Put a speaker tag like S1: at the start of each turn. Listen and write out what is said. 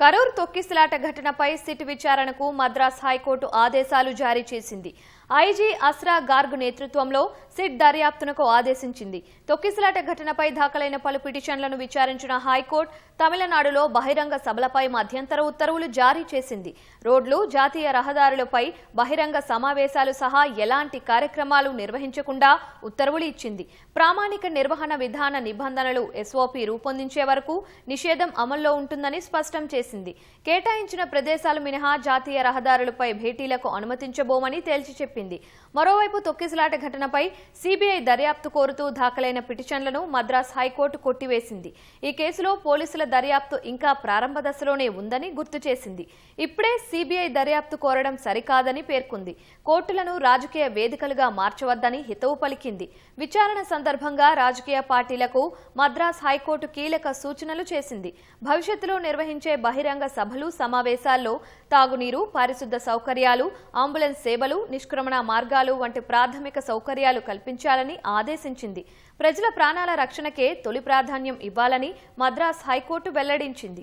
S1: కరూర్ తొక్కిసలాట ఘటనపై సిట్ విచారణకు మద్రాస్ హైకోర్టు ఆదేశాలు జారీ చేసింది. ఐజీ అస్రా గార్గ్ నేతృత్వంలో సిట్ దర్యాప్తునకు ఆదేశించింది. తొక్కిసలాట ఘటనపై దాఖలైన పలు పిటిషన్లను విచారించిన హైకోర్టు తమిళనాడులో బహిరంగ సభలపై మధ్యంతర ఉత్తర్వులు జారీ చేసింది. రోడ్లు జాతీయ రహదారులపై బహిరంగ సమావేశాలు సహా ఎలాంటి కార్యక్రమాలు నిర్వహించకుండా ఉత్తర్వులు ఇచ్చింది. ప్రామాణిక నిర్వహణ విధాన నిబంధనలు ఎస్ఓపి రూపొందించే వరకు నిషేధం అమల్లో ఉంటుందని స్పష్టం చేసింది. కేటాయించిన ప్రదేశాలు మినహా జాతీయ రహదారులపై భేటీలకు అనుమతించబోమని తేల్చి చెప్పింది మరోవైపు తొక్కిసలాట ఘటనపై సీబీఐ దర్యాప్తు కోరుతూ దాఖలైన పిటిషన్లను మద్రాస్ హైకోర్టు కొట్టివేసింది. ఈ కేసులో పోలీసుల దర్యాప్తు ఇంకా ప్రారంభ దశలోనే ఉందని గుర్తు చేసింది. ఇప్పుడే సీబీఐ దర్యాప్తు కోరడం సరికాదని పేర్కొంది. కోర్టులను రాజకీయ వేదికలుగా మార్చవద్దని హితవు పలికింది. విచారణ సందర్భంగా రాజకీయ పార్టీలకు మద్రాస్ హైకోర్టు కీలక సూచనలు చేసింది. భవిష్యత్తులో నిర్వహించే బహిరంగ సభలు సమావేశాల్లో తాగునీరు పారిశుద్ధ సౌకర్యాలు అంబులెన్స్ సేవలు నిష్క్రమ నిష్క్రమణ మార్గాలు వంటి ప్రాథమిక సౌకర్యాలు కల్పించాలని ఆదేశించింది. ప్రజల ప్రాణాల రక్షణకే తొలి ప్రాధాన్యం ఇవ్వాలని మద్రాస్ హైకోర్టు వెల్లడించింది.